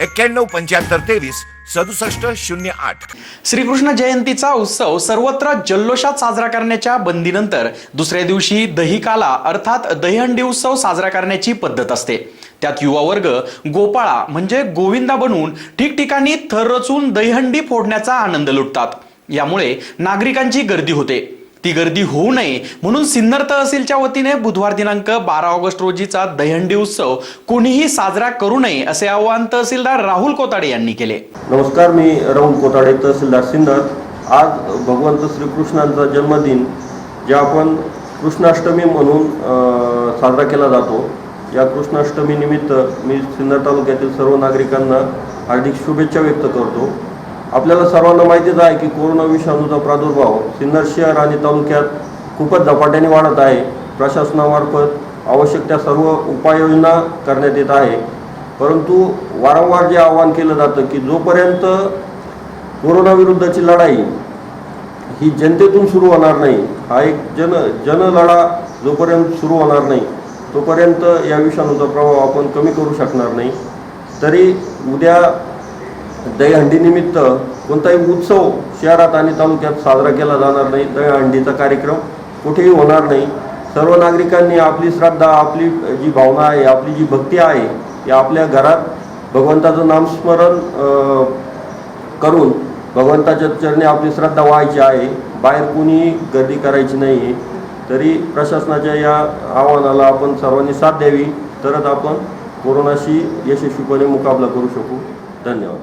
एक्क्याण्णव पंच्याहत्तर तेवीस सदुसष्ट शून्य आठ. श्रीकृष्ण जयंतीचा उत्सव सर्वत्र जल्लोषात साजरा करण्याच्या बंदीनंतर दुसऱ्या दिवशी दहीकाला अर्थात दहीहंडी उत्सव साजरा करण्याची पद्धत असते. त्यात युवा वर्ग गोपाळा म्हणजे गोविंदा बनवून ठिकठिकाणी थर रचून दहीहंडी फोडण्याचा आनंद लुटतात. यामुळे नागरिकांची गर्दी होते. ती गर्दी होऊ नये. म्हणून सिन्नर तहसीलच्या वतीने बुधवार दिनांक बारा ऑगस्ट रोजीचा दहीहंडी उत्सव कोणीही साजरा करू नये असे आवाहन तहसीलदार राहुल कोताडे यांनी केले. नमस्कार मी राहुल कोताडे तहसीलदार सिन्नर. आज भगवंत श्रीकृष्णांचा जन्मदिन जे आपण कृष्णाष्टमी म्हणून साजरा केला जातो. या कृष्णाष्टमी निमित्त मी सिन्नर तालुक्यातील सर्व नागरिकांना हार्दिक शुभेच्छा व्यक्त करतो. आपल्याला सर्वांना माहितीच आहे की कोरोना विषाणूचा प्रादुर्भाव सिन्नर शहर आणि तालुक्यात खूपच झपाट्याने वाढत आहे. प्रशासनामार्फत आवश्यक त्या सर्व उपाययोजना करण्यात येत आहे. परंतु वारंवार जे आवाहन केलं जातं की जोपर्यंत कोरोनाविरुद्धची लढाई ही जनतेतून सुरू होणार नाही हा एक जन जनलढा जोपर्यंत सुरू होणार नाही तोपर्यंत या विषाणूचा प्रभाव आपण कमी करू शकणार नाही. तरी उद्या दहीहंडीनिमित्त कोणताही उत्सव शहरात आणि तालुक्यात साजरा केला जाणार नाही. दहीहंडीचा कार्यक्रम कुठेही होणार नाही. सर्व नागरिकांनी आपली श्रद्धा आपली जी भावना आहे आपली जी भक्ती आहे या आपल्या घरात भगवंताचं नामस्मरण करून भगवंताच्या चरणी आपली श्रद्धा व्हायची आहे. बाहेर कुणीही गर्दी करायची नाही आहे तरी प्रशासनाच्या या आव्हानाला आपण सर्वांनी साथ द्यावी. तरच आपण कोरोनाशी यशस्वीपणे मुकाबला करू शकू. धन्यवाद.